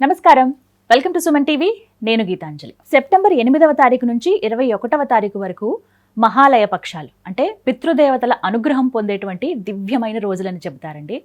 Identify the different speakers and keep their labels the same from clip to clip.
Speaker 1: నమస్కారం. Welcome to Suman TV. నేను Geetanjali. September ఎనిమిదవ తారీఖు నుంచి ఇరవై ఒకటవ తారీఖు వరకు మహాలయ పక్షాలు అంటే పితృదేవతల అనుగ్రహం పొందేటువంటి దివ్యమైన రోజులని చెబుతారండి.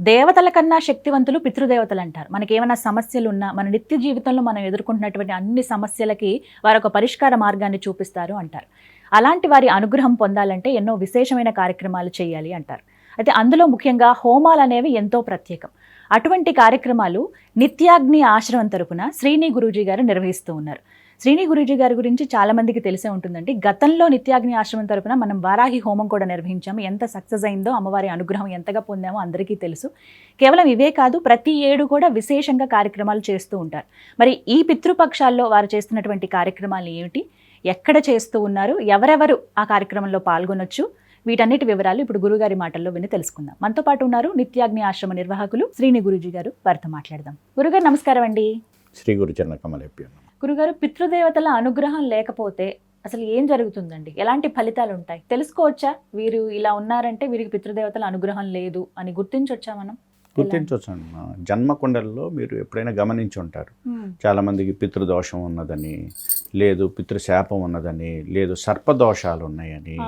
Speaker 1: దేవతల కన్నా శక్తివంతులు పితృదేవతలు అంటారు. మనకేమైనా సమస్యలు ఉన్నా మన నిత్య జీవితంలో మనం ఎదుర్కొంటున్నటువంటి అన్ని సమస్యలకి వారు ఒక పరిష్కార మార్గాన్ని చూపిస్తారు అంటారు. అలాంటి వారి అనుగ్రహం పొందాలంటే ఎన్నో విశేషమైన కార్యక్రమాలు చేయాలి అంటారు. అయితే అందులో ముఖ్యంగా హోమాలు అనేవి ఎంతో ప్రత్యేకం. అటువంటి కార్యక్రమాలు నిత్యాగ్ని ఆశ్రమం తరపున శ్రీని గురూజీ గారు నిర్వహిస్తూ ఉన్నారు. శ్రీని గురూజీ గారి గురించి చాలామందికి తెలిసే ఉంటుందండి. గతంలో నిత్యాగ్ని ఆశ్రమం తరపున మనం వారాహి హోమం కూడా నిర్వహించాము. ఎంత సక్సెస్ అయిందో అమ్మవారి అనుగ్రహం ఎంతగా పొందామో అందరికీ తెలుసు. కేవలం ఇవే కాదు ప్రతి ఏడు కూడా విశేషంగా కార్యక్రమాలు చేస్తూ ఉంటారు. మరి ఈ పితృపక్షాల్లో వారు చేస్తున్నటువంటి కార్యక్రమాలు ఏమిటి? ఎక్కడ చేస్తూ ఉన్నారు? ఎవరెవరు ఆ కార్యక్రమంలో పాల్గొనొచ్చు? వీటన్నిటి వివరాలు ఇప్పుడు గురుగారి మాటల్లో విని తెలుసుకుందాం. మనతో పాటు ఉన్నారు నిత్యాగ్ని ఆశ్రమ నిర్వాహకులు శ్రీని గురుజీ గారు. వారితో మాట్లాడదాం. గురుగారు నమస్కారం అండి.
Speaker 2: శ్రీ గురుచరణ కమలేప్యం
Speaker 1: గురుగారు పితృదేవతల అనుగ్రహం లేకపోతే అసలు ఏం జరుగుతుందండి? ఎలాంటి ఫలితాలు ఉంటాయి తెలుసుకోవచ్చా? వీరు ఇలా ఉన్నారంటే వీరికి పితృదేవతల అనుగ్రహం లేదు అని గుర్తించవచ్చా మనం?
Speaker 2: గుర్తించవచ్చు జన్మకుండల్లో మీరు ఎప్పుడైనా గమనించి ఉంటారు చాలామందికి పితృదోషం ఉన్నదని లేదు పితృశాపం ఉన్నదని లేదు సర్పదోషాలు ఉన్నాయని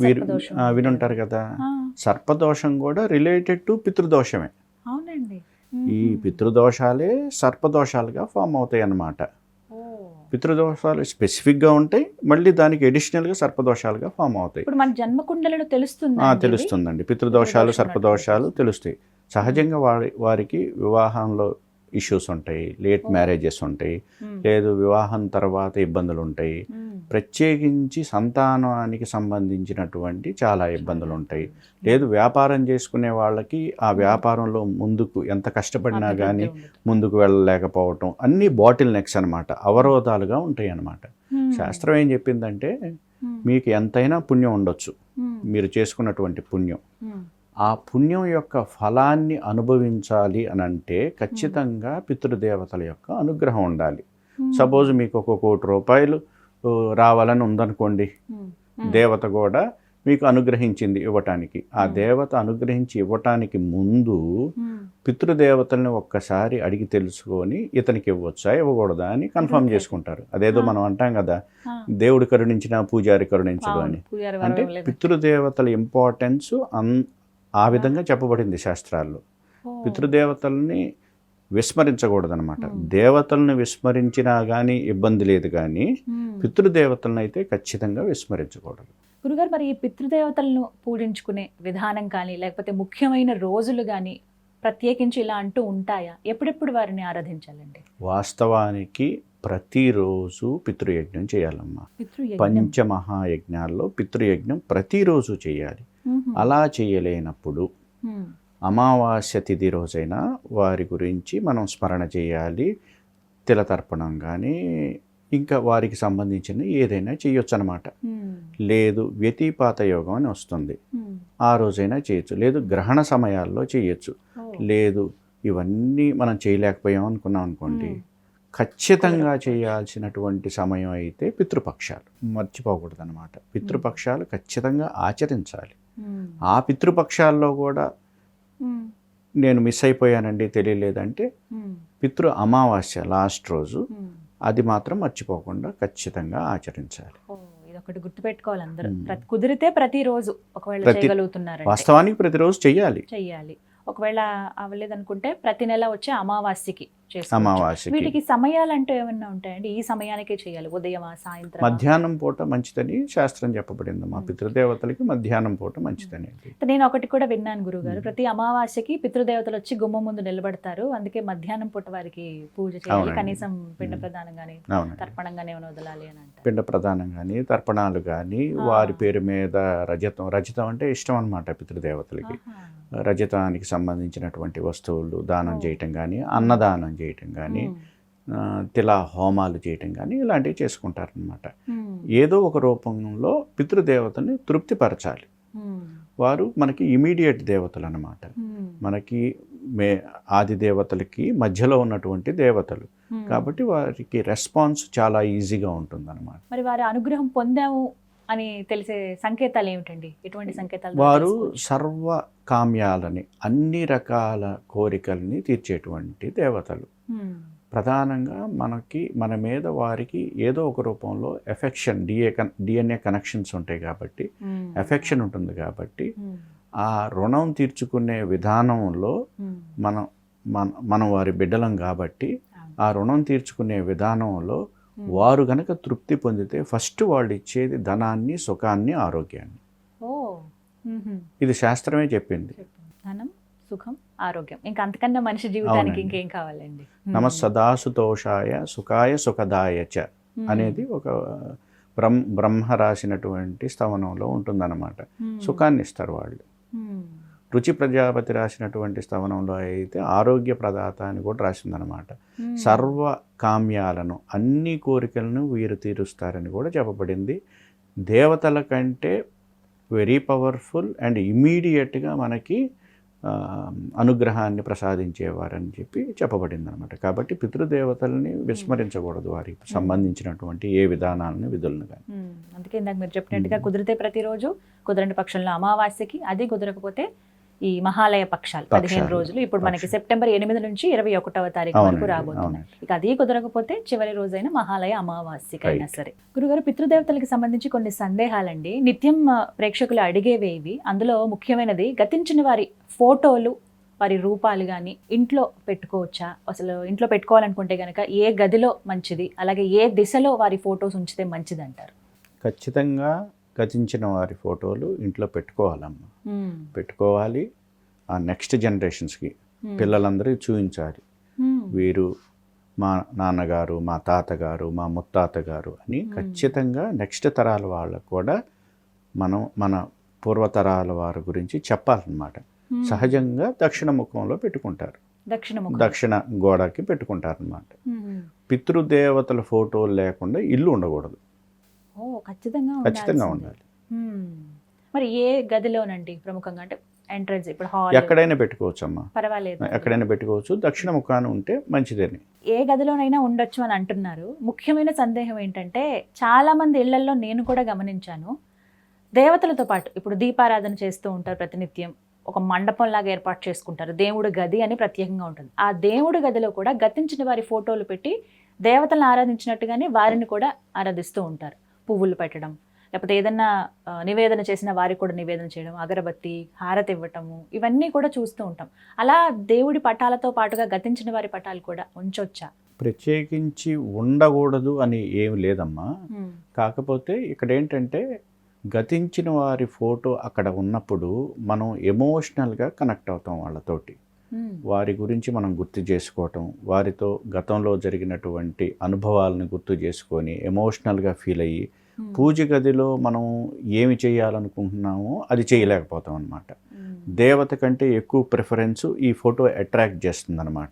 Speaker 2: మీరు వినుంటారు కదా? సర్పదోషం కూడా రిలేటెడ్ టు పితృదోషమే.
Speaker 1: అవునండి.
Speaker 2: ఈ. పితృదోషాలే సర్పదోషాలుగా ఫామ్ అవుతాయి అన్నమాట. పితృదోషాలు స్పెసిఫిక్గా ఉంటాయి మళ్ళీ దానికి అడిషనల్గా సర్పదోషాలుగా ఫామ్ అవుతాయి.
Speaker 1: ఇప్పుడు మన జన్మకుండలలో తెలుస్తుంది
Speaker 2: తెలుస్తుందండి. పితృదోషాలు
Speaker 1: పితృదోషం
Speaker 2: సర్పదోషాలు తెలుస్తాయి. సహజంగా వారి వారికి వివాహంలో ఇష్యూస్ ఉంటాయి లేట్. మ్యారేజెస్ ఉంటాయి లేదు వివాహం తర్వాత ఇబ్బందులు ఉంటాయి ప్రత్యేకించి సంతానానికి సంబంధించినటువంటి చాలా ఇబ్బందులు ఉంటాయి లేదు వ్యాపారం చేసుకునే వాళ్ళకి ఆ వ్యాపారంలో ముందుకు ఎంత కష్టపడినా కానీ ముందుకు వెళ్ళలేకపోవటం అన్నీ బాటిల్ నెక్స్ అనమాట అవరోధాలుగా ఉంటాయి అన్నమాట శాస్త్రం ఏం చెప్పిందంటే మీకు ఎంతైనా పుణ్యం ఉండొచ్చు. మీరు చేసుకున్నటువంటి పుణ్యం. ఆ పుణ్యం యొక్క ఫలాన్ని అనుభవించాలి అని అంటే ఖచ్చితంగా పితృదేవతల యొక్క అనుగ్రహం ఉండాలి. సపోజ్ మీకు ఒక కోటి రూపాయలు రావాలని ఉందనుకోండి. దేవత కూడా మీకు అనుగ్రహించింది ఇవ్వటానికి. ఆ. దేవత అనుగ్రహించి ఇవ్వటానికి ముందు పితృదేవతల్ని ఒక్కసారి అడిగి తెలుసుకొని ఇతనికి ఇవ్వచ్చా ఇవ్వకూడదా అని కన్ఫర్మ్. చేసుకుంటారు. అదేదో. మనం అంటాం కదా దేవుడు కరుణించిన పూజారి కరుణించడు అని. అంటే పితృదేవతల ఇంపార్టెన్స్ ఆ విధంగా చెప్పబడింది శాస్త్రాల్లో. పితృదేవతల్ని విస్మరించకూడదనమాట. దేవతల్ని విస్మరించినా కానీ ఇబ్బంది లేదు కానీ పితృదేవతలను అయితే ఖచ్చితంగా విస్మరించకూడదు.
Speaker 1: గురుగారు మరి ఈ పితృదేవతలను పూజించుకునే విధానం కానీ లేకపోతే ముఖ్యమైన రోజులు కానీ ప్రత్యేకించి ఇలా అంటూ ఉంటాయా? ఎప్పుడెప్పుడు వారిని ఆరాధించాలండి?
Speaker 2: వాస్తవానికి ప్రతిరోజు పితృయజ్ఞం చేయాలమ్మా. పంచమహాయజ్ఞాల్లో పితృయజ్ఞం ప్రతిరోజు చేయాలి. అలా చేయలేనప్పుడు. అమావాస్య తిథి రోజైనా వారి గురించి మనం స్మరణ చేయాలి తిలతర్పణం కానీ ఇంకా వారికి సంబంధించిన ఏదైనా చేయొచ్చు అనమాట. లేదు వ్యతిపాత యోగం అని వస్తుంది. ఆ రోజైనా చేయొచ్చు లేదు గ్రహణ సమయాల్లో చేయొచ్చు. లేదు ఇవన్నీ మనం చేయలేకపోయాం అనుకున్నాం అనుకోండి. ఖచ్చితంగా చేయాల్సినటువంటి సమయం అయితే పితృపక్షాలు మర్చిపోకూడదు అనమాట పితృపక్షాలు ఖచ్చితంగా ఆచరించాలి. ఆ పితృపక్షాల్లో కూడా. నేను మిస్ అయిపోయానండి తెలియలేదంటే. పితృ అమావాస్య లాస్ట్ రోజు. అది మాత్రం మర్చిపోకుండా ఖచ్చితంగా ఆచరించాలి
Speaker 1: ఒకటి గుర్తుపెట్టుకోవాలి అందరూ కుదిరితే ప్రతిరోజు ఒకవేళ చేయగలుగుతున్నారంటే
Speaker 2: వాస్తవానికి ప్రతిరోజు చెయ్యాలి
Speaker 1: చెయ్యాలి ఒకవేళ అవ్వలేదనుకుంటే ప్రతి నెల వచ్చే అమావాస్యకి చేసుకోవచ్చు. వీటికి సమయాలు అంటూ ఏమన్నా ఉంటాయండి? ఈ సమయానికే చేయాలి. ఉదయమా సాయంత్రం
Speaker 2: మధ్యాహ్నం పూట మంచిదని శాస్త్రం చెప్పబడింది. మా. పితృదేవతలకి మధ్యాహ్నం పూట మంచిదని.
Speaker 1: నేను ఒకటి కూడా విన్నాను గురుగారు. ప్రతి అమావాస్యకి పితృదేవతలు వచ్చి గుమ్మ ముందు నిలబడతారు. అందుకే మధ్యాహ్నం పూట వారికి పూజ చేయాలి. కనీసం పిండ గానీ
Speaker 2: అవునండి.
Speaker 1: తర్పణంగానే వదలాలి అని అంటారు.
Speaker 2: పిండ ప్రదానం కానీ తర్పణాలు కానీ. వారి పేరు మీద రజతం. రజతం అంటే ఇష్టం అనమాట పితృదేవతలకి. రజతానికి సంబంధించినటువంటి వస్తువులు దానం. చేయటం కానీ అన్నదానం చేయటం కానీ తిలా హోమాలు చేయటం కానీ ఇలాంటివి చేసుకుంటారనమాట. ఏదో ఒక రూపంలో పితృదేవతని తృప్తిపరచాలి. వారు మనకి ఇమీడియట్ దేవతలు అనమాట. మనకి మే ఆది దేవతలకి మధ్యలో ఉన్నటువంటి దేవతలు. కాబట్టి వారికి రెస్పాన్స్ చాలా ఈజీగా ఉంటుందన్నమాట
Speaker 1: మరి వారి అనుగ్రహం పొందాము అని తెలిసే సంకేతాలు ఏమిటండి? ఎటువంటి సంకేతాలు
Speaker 2: వారు? సర్వ కామ్యాలని అన్ని రకాల కోరికల్ని తీర్చేటువంటి దేవతలు. ప్రధానంగా మనకి మన మీద వారికి ఏదో ఒక రూపంలో ఎఫెక్షన్ డిఏ డిఎన్ఏ కనెక్షన్స్ ఉంటాయి కాబట్టి ఎఫెక్షన్ ఉంటుంది కాబట్టి ఆ రుణం తీర్చుకునే విధానంలో మనం మన మనం వారి బిడ్డలం కాబట్టి ఆ రుణం తీర్చుకునే విధానంలో వారు గనక తృప్తి పొందితే ఫస్ట్ వాళ్ళు ఇచ్చేది ధనాన్ని సుఖాన్ని ఆరోగ్యాన్ని. ఇది శాస్త్రమే చెప్పింది
Speaker 1: ధనం సుఖం ఆరోగ్యం ఇంకా అంతకన్నా మనిషి జీవితానికి. ఇంకేం కావాలండి
Speaker 2: నమ సదాసుతోషాయ సుఖాయ సుఖదాయ చ
Speaker 1: మ్మ్.
Speaker 2: అనేది ఒక బ్రహ్మ బ్రహ్మ రాసినటువంటి స్తవనంలో ఉంటుందన్నమాట. సుఖాన్ని ఇస్తారు వాళ్ళు. రుచి ప్రజాపతి రాసినటువంటి స్తవనంలో అయితే ఆరోగ్య ప్రదాత అని కూడా రాసిందనమాట. సర్వ కామ్యాలను అన్ని కోరికలను వీరు తీరుస్తారని కూడా చెప్పబడింది దేవతల కంటే వెరీ పవర్ఫుల్ అండ్ ఇమీడియట్గా మనకి అనుగ్రహాన్ని ప్రసాదించేవారని చెప్పి చెప్పబడింది అనమాట కాబట్టి పితృదేవతల్ని విస్మరించకూడదు వారికి సంబంధించినటువంటి ఏ విధానాలను విధులను కానీ.
Speaker 1: అందుకే ఇందాక మీరు చెప్పినట్టుగా. కుదిరితే ప్రతిరోజు కుదరని పక్షంలో అమావాస్యకి అది కుదరకపోతే ఈ మహాలయ పక్షాలు. పదిహేను రోజులు ఇప్పుడు మనకి. సెప్టెంబర్ ఎనిమిది నుంచి ఇరవై ఒకటవ తారీఖు వరకు రాబోతున్నాయి. ఇక అది కుదరకపోతే చివరి రోజైన మహాలయ అమావాస్యకి అయినా
Speaker 2: Right.
Speaker 1: సరే గురుగారు పితృదేవతలకు సంబంధించి కొన్ని సందేహాలండి నిత్యం ప్రేక్షకులు అడిగేవే ఇవి అందులో ముఖ్యమైనది గతించిన వారి ఫోటోలు వారి రూపాలు కానీ ఇంట్లో పెట్టుకోవచ్చా అసలు ఇంట్లో పెట్టుకోవాలనుకుంటే గనక ఏ గదిలో మంచిది అలాగే ఏ దిశలో వారి ఫోటోస్ ఉంచితే మంచిది అంటారు
Speaker 2: ఖచ్చితంగా గతించిన వారి ఫోటోలు ఇంట్లో పెట్టుకోవాలమ్మా. పెట్టుకోవాలి. ఆ నెక్స్ట్ జనరేషన్స్కి పిల్లలందరూ చూపించాలి వీరు మా నాన్నగారు మా తాతగారు మా ముత్తాత గారు అని. ఖచ్చితంగా నెక్స్ట్ తరాల వాళ్ళకు కూడా మనం మన పూర్వతరాల వారి గురించి చెప్పాలన్నమాట. సహజంగా దక్షిణ ముఖంలో పెట్టుకుంటారు.
Speaker 1: దక్షిణ ముఖం.
Speaker 2: దక్షిణ గోడకి పెట్టుకుంటారనమాట
Speaker 1: మ్మ్.
Speaker 2: పితృదేవతల ఫోటోలు లేకుండా ఇల్లు ఉండకూడదు.
Speaker 1: ఖచ్చితంగా.
Speaker 2: ఉండాలి.
Speaker 1: మరి ఏ గదిలోనండి ప్రముఖంగా? అంటే ఎంట్రన్స్ ఇప్పుడు హాల్.
Speaker 2: ఎక్కడైనా పెట్టుకోవచ్చు అమ్మా
Speaker 1: పర్వాలేదు.
Speaker 2: ఎక్కడైనా పెట్టుకోవచ్చు. దక్షిణ ముఖాన ఉంటే మంచిదని
Speaker 1: ఏ గదిలోనైనా ఉండొచ్చు అని అంటున్నారు. ముఖ్యమైన సందేహం ఏంటంటే చాలా మంది ఇళ్ళలో నేను కూడా గమనించాను. దేవతలతో పాటు ఇప్పుడు దీపారాధన చేస్తూ ఉంటారు ప్రతినిత్యం. ఒక మండపం లాగా ఏర్పాటు చేసుకుంటారు. దేవుడు గది అని ప్రత్యేకంగా ఉంటుంది. ఆ దేవుడు గదిలో కూడా గతించిన వారి ఫోటోలు పెట్టి దేవతలను ఆరాధించినట్టుగానే వారిని కూడా ఆరాధిస్తూ ఉంటారు. పువ్వులు పెట్టడం లేకపోతే ఏదన్నా నివేదన చేసిన వారికి కూడా నివేదన చేయడం అగరబత్తి హారతి ఇవ్వటము ఇవన్నీ కూడా చూస్తూ ఉంటాం. అలా దేవుడి పటాలతో పాటుగా గతించిన వారి పటాలు కూడా ఉంచొచ్చా?
Speaker 2: ప్రత్యేకించి ఉండకూడదు అని ఏమి లేదమ్మా. కాకపోతే ఇక్కడ ఏంటంటే గతించిన వారి ఫోటో అక్కడ ఉన్నప్పుడు మనం ఎమోషనల్గా కనెక్ట్ అవుతాం వాళ్ళతోటి. వారి గురించి మనం గుర్తు చేసుకోవటం వారితో గతంలో జరిగినటువంటి అనుభవాలను గుర్తు చేసుకొని ఎమోషనల్గా ఫీల్ అయ్యి పూజ గదిలో మనం ఏమి చేయాలనుకుంటున్నామో అది చేయలేకపోతాం అనమాట దేవత కంటే ఎక్కువ ప్రిఫరెన్స్ ఈ ఫోటో అట్రాక్ట్ చేస్తుంది అనమాట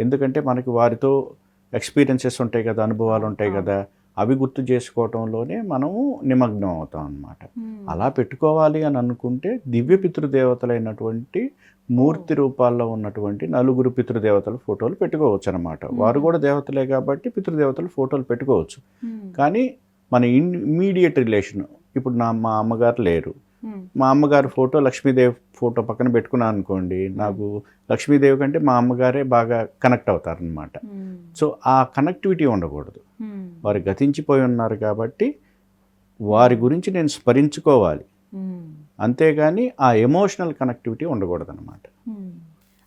Speaker 2: ఎందుకంటే మనకి వారితో ఎక్స్పీరియన్సెస్ ఉంటాయి కదా అనుభవాలు ఉంటాయి. కదా అవి గుర్తు చేసుకోవటంలోనే మనము నిమగ్నం అవుతాం అన్నమాట. అలా పెట్టుకోవాలి అని అనుకుంటే దివ్య పితృదేవతలైనటువంటి మూర్తి రూపాల్లో ఉన్నటువంటి నలుగురు పితృదేవతల ఫోటోలు పెట్టుకోవచ్చు అనమాట వారు కూడా దేవతలే కాబట్టి పితృదేవతల ఫోటోలు పెట్టుకోవచ్చు. కానీ మన ఇమ్మీడియట్ రిలేషన్ ఇప్పుడు నా మా అమ్మగారు లేరు. మా అమ్మగారి ఫోటో లక్ష్మీదేవి ఫోటో పక్కన పెట్టుకున్నాను అనుకోండి నాకు లక్ష్మీదేవి కంటే మా అమ్మగారే బాగా కనెక్ట్ అవుతారనమాట. సో ఆ కనెక్టివిటీ ఉండకూడదు. వారు గతించిపోయి ఉన్నారు కాబట్టి వారి గురించి నేను స్మరించుకోవాలి. అంతేగాని ఆ ఎమోషనల్ కనెక్టివిటీ ఉండకూడదు అనమాట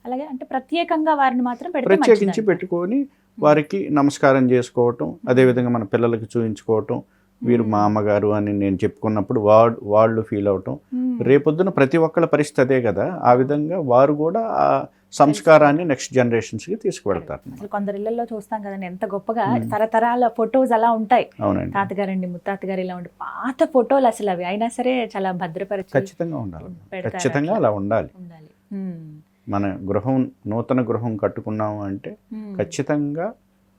Speaker 1: అలాగే అంటే ప్రత్యేకంగా వారిని మాత్రం
Speaker 2: ప్రత్యేకించి. పెట్టుకొని వారికి నమస్కారం చేసుకోవటం అదేవిధంగా మన పిల్లలకి చూపించుకోవటం వీరు మా అమ్మగారు అని నేను చెప్పుకున్నప్పుడు వాళ్ళు వాళ్ళు ఫీల్ అవటం. రేపొద్దున ప్రతి ఒక్కళ్ళ పరిస్థితి అదే కదా. ఆ విధంగా వారు కూడా ఆ సంస్కారాన్ని నెక్స్ట్ జనరేషన్స్కి తీసుకువెళ్తారు
Speaker 1: అసలు కొందరు ఇళ్ళలో చూస్తాం కదండి ఎంత గొప్పగా. తరతరాల ఫొటోస్ అలా ఉంటాయి
Speaker 2: అవునండి
Speaker 1: తాతగారండి ముత్తాతగారు ఇలా ఉండి పాత ఫోటోలు అసలు అవి అయినా సరే చాలా భద్రపరిచి
Speaker 2: ఖచ్చితంగా ఉండాలి ఖచ్చితంగా. అలా ఉండాలి. మన గృహం నూతన గృహం కట్టుకున్నాము అంటే. ఖచ్చితంగా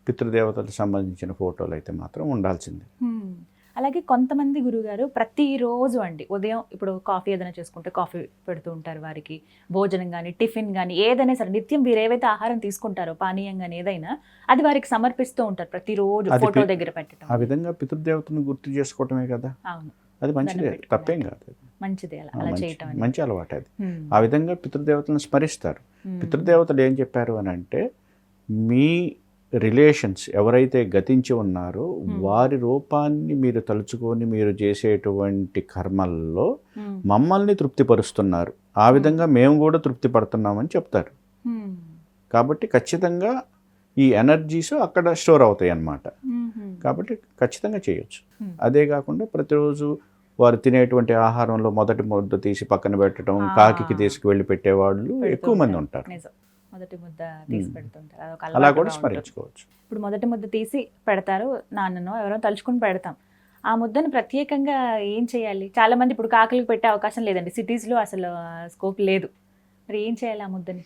Speaker 2: పితృదేవతలకు సంబంధించిన ఫోటోలు అయితే మాత్రం ఉండాల్సిందే.
Speaker 1: అలాగే కొంతమంది గురుగారు ప్రతిరోజు అండి ఉదయం ఇప్పుడు కాఫీ ఏదైనా చేసుకుంటే కాఫీ పెడుతూ ఉంటారు వారికి భోజనం కానీ టిఫిన్ కానీ ఏదైనా సరే నిత్యం వీరు ఏవైతే ఆహారం తీసుకుంటారో పానీయం కానీ ఏదైనా అది వారికి సమర్పిస్తూ ఉంటారు ప్రతిరోజు ఫోటో దగ్గర
Speaker 2: ఆ
Speaker 1: పెట్టడం
Speaker 2: విధంగా పితృదేవతను గుర్తు చేసుకోవటమే కదా
Speaker 1: అవును
Speaker 2: అది మంచిదే. తప్పేం కాదు.
Speaker 1: మంచిది అలా
Speaker 2: ఆ,
Speaker 1: చేయటం.
Speaker 2: మంచి అలవాటు అది. ఆ విధంగా పితృదేవతలను స్మరిస్తారు. పితృదేవతలు ఏం చెప్పారు అని అంటే మీ రిలేషన్స్ ఎవరైతే గతించి ఉన్నారో
Speaker 1: Hmm.
Speaker 2: వారి రూపాన్ని మీరు తలుచుకొని మీరు చేసేటువంటి కర్మల్లో మమ్మల్ని తృప్తిపరుస్తున్నారు ఆ విధంగా మేము కూడా తృప్తి పడుతున్నామని చెప్తారు
Speaker 1: Hmm.
Speaker 2: కాబట్టి ఖచ్చితంగా ఈ ఎనర్జీస్ అక్కడ స్టోర్ అవుతాయి అన్నమాట కాబట్టి ఖచ్చితంగా చేయొచ్చు
Speaker 1: Hmm.
Speaker 2: అదే కాకుండా ప్రతిరోజు వారు తినేటువంటి ఆహారంలో మొదటి ముద్ద తీసి పక్కన పెట్టడం
Speaker 1: ఆ.
Speaker 2: కాకికి తీసుకువెళ్ళి పెట్టేవాళ్ళు ఎక్కువ మంది. ఉంటారు
Speaker 1: మొదటి ముద్ద తీసి. పెడుతుంటారు అదొక
Speaker 2: అలా
Speaker 1: అలవాటుగా
Speaker 2: కూడా
Speaker 1: ఉంటుంది.
Speaker 2: స్మరించుకోవచ్చు.
Speaker 1: ఇప్పుడు మొదటి ముద్ద తీసి పెడతారు నాన్ననో ఎవరో తలుచుకుని పెడతాం. ఆ ముద్దను ప్రత్యేకంగా ఏం చేయాలి? చాలా మంది ఇప్పుడు కాకులకు పెట్టే అవకాశం లేదండి. సిటీస్లో అసలు స్కోప్ లేదు. మరి ఏం చేయాలి ఆ ముద్దని?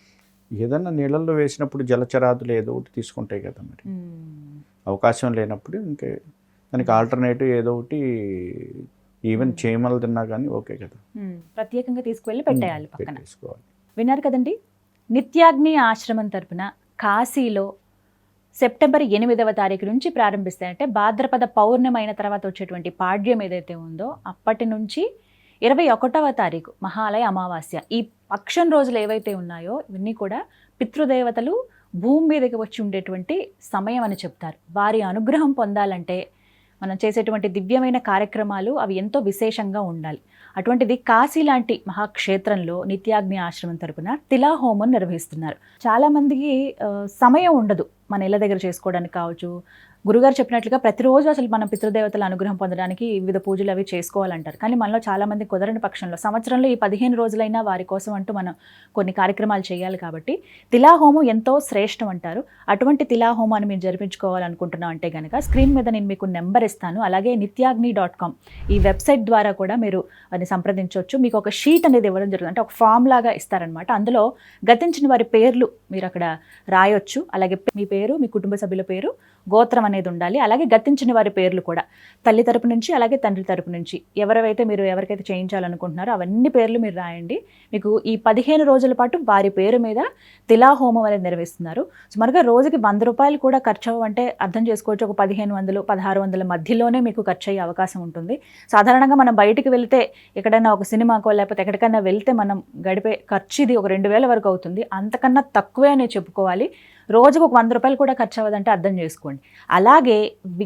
Speaker 2: ఏదన్నా నీళ్ళల్లో వేసినప్పుడు జలచరాదులు ఏదో ఒకటి తీసుకుంటాయి కదా మరి. అవకాశం లేనప్పుడు ఇంకే దానికి ఆల్టర్నేటివ్ ఏదో ఒకటి ఈవెన్. చీమలు తిన్నా కానీ ఓకే కదా.
Speaker 1: ప్రత్యేకంగా తీసుకువెళ్ళి పెట్టేయాలి పక్కన. విన్నారు కదండి? నిత్యాగ్ని ఆశ్రమం తరపున కాశీలో సెప్టెంబర్ ఎనిమిదవ తారీఖు నుంచి ప్రారంభిస్తాయంటే భాద్రపద పౌర్ణమి అయిన తర్వాత వచ్చేటువంటి పాడ్యం ఏదైతే ఉందో అప్పటి నుంచి ఇరవై ఒకటవ తారీఖు మహాలయ అమావాస్య. ఈ పక్షం రోజులు ఏవైతే ఉన్నాయో ఇవన్నీ కూడా పితృదేవతలు భూమి మీదకి వచ్చి ఉండేటువంటి సమయం అని చెప్తారు. వారి అనుగ్రహం పొందాలంటే మనం చేసేటువంటి దివ్యమైన కార్యక్రమాలు అవి ఎంతో విశేషంగా ఉండాలి. అటువంటిది కాశీ లాంటి మహాక్షేత్రంలో నిత్యాగ్ని ఆశ్రమం తరపున తిలాహోమం నిర్వహిస్తున్నారు. చాలా మందికి సమయం ఉండదు మన ఇళ్ళ దగ్గర చేసుకోవడానికి కావచ్చు గురుగారు చెప్పినట్లుగా ప్రతిరోజు అసలు మనం పితృదేవతల అనుగ్రహం పొందడానికి వివిధ పూజలు అవి చేసుకోవాలంటారు. కానీ మనలో చాలా మంది కుదరని పక్షంలో సంవత్సరంలో ఈ పదిహేను రోజులైనా వారి కోసం అంటూ మనం కొన్ని కార్యక్రమాలు చేయాలి కాబట్టి తిలాహోమం ఎంతో శ్రేష్టం అంటారు. అటువంటి తిలాహోమాన్ని మీరు జరిపించుకోవాలనుకుంటున్నాం అంటే కనుక స్క్రీన్ మీద నేను మీకు నెంబర్ ఇస్తాను. అలాగే నిత్యాగ్ని డాట్ కామ్ ఈ వెబ్సైట్ ద్వారా కూడా మీరు అది సంప్రదించవచ్చు. మీకు ఒక షీట్ అనేది ఇవ్వడం జరుగుతుంది. అంటే ఒక ఫామ్ లాగా ఇస్తారనమాట అందులో గతించిన వారి పేర్లు మీరు అక్కడ రాయొచ్చు. అలాగే మీ పేరు మీ కుటుంబ సభ్యుల పేరు గోత్రం అనేది ఉండాలి. అలాగే గతించిన వారి పేర్లు కూడా. తల్లి తరపు నుంచి అలాగే తండ్రి తరపు నుంచి. ఎవరైతే మీరు ఎవరికైతే చేయించాలనుకుంటున్నారో అవన్నీ పేర్లు మీరు రాయండి. మీకు ఈ పదిహేను రోజుల పాటు వారి పేరు మీద తిలా హోమం అనేది నిర్వహిస్తున్నారు. సుమారుగా రోజుకి వంద రూపాయలు కూడా ఖర్చు అవ్వంటే అర్థం చేసుకోవచ్చు. ఒక పదిహేను వందలు పదహారు వందల మధ్యలోనే మీకు ఖర్చు అయ్యే అవకాశం ఉంటుంది. సాధారణంగా మనం బయటికి వెళ్తే ఎక్కడైనా ఒక సినిమాకో లేకపోతే ఎక్కడికైనా వెళ్తే మనం గడిపే ఖర్చు ఇది ఒక రెండు వేల వరకు అవుతుంది. అంతకన్నా తక్కువే అనే చెప్పుకోవాలి. రోజుకు ఒక వంద రూపాయలు కూడా ఖర్చు అవ్వదంటే అర్థం చేసుకోండి. అలాగే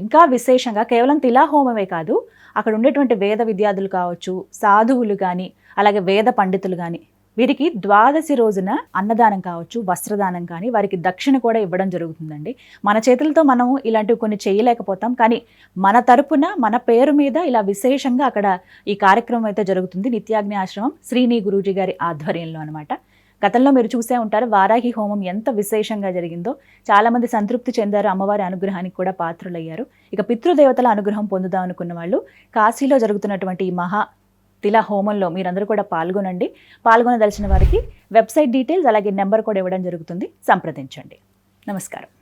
Speaker 1: ఇంకా విశేషంగా కేవలం తిలా హోమమే కాదు అక్కడ ఉండేటువంటి వేద విద్యార్థులు కావచ్చు సాధువులు కానీ అలాగే వేద పండితులు కానీ వీరికి ద్వాదశి రోజున అన్నదానం కావచ్చు వస్త్రదానం కానీ వారికి దక్షిణ కూడా ఇవ్వడం జరుగుతుందండి. మన చేతులతో మనం ఇలాంటివి కొన్ని చేయలేకపోతాం కానీ మన తరపున మన పేరు మీద ఇలా విశేషంగా అక్కడ ఈ కార్యక్రమం అయితే జరుగుతుంది. నిత్యాగ్ని ఆశ్రమం శ్రీని గురూజీ గారి ఆధ్వర్యంలో అనమాట గతంలో మీరు చూసే ఉంటారు వారాహి హోమం ఎంత విశేషంగా జరిగిందో. చాలామంది సంతృప్తి చెందారు అమ్మవారి అనుగ్రహానికి కూడా పాత్రులయ్యారు. ఇక పితృదేవతల అనుగ్రహం పొందుదాం అనుకున్న వాళ్ళు కాశీలో జరుగుతున్నటువంటి ఈ మహా తిల హోమంలో మీరందరూ కూడా పాల్గొనండి. పాల్గొనదలిచిన వారికి వెబ్సైట్ డీటెయిల్స్ అలాగే నెంబర్ కూడా ఇవ్వడం జరుగుతుంది. సంప్రదించండి. నమస్కారం.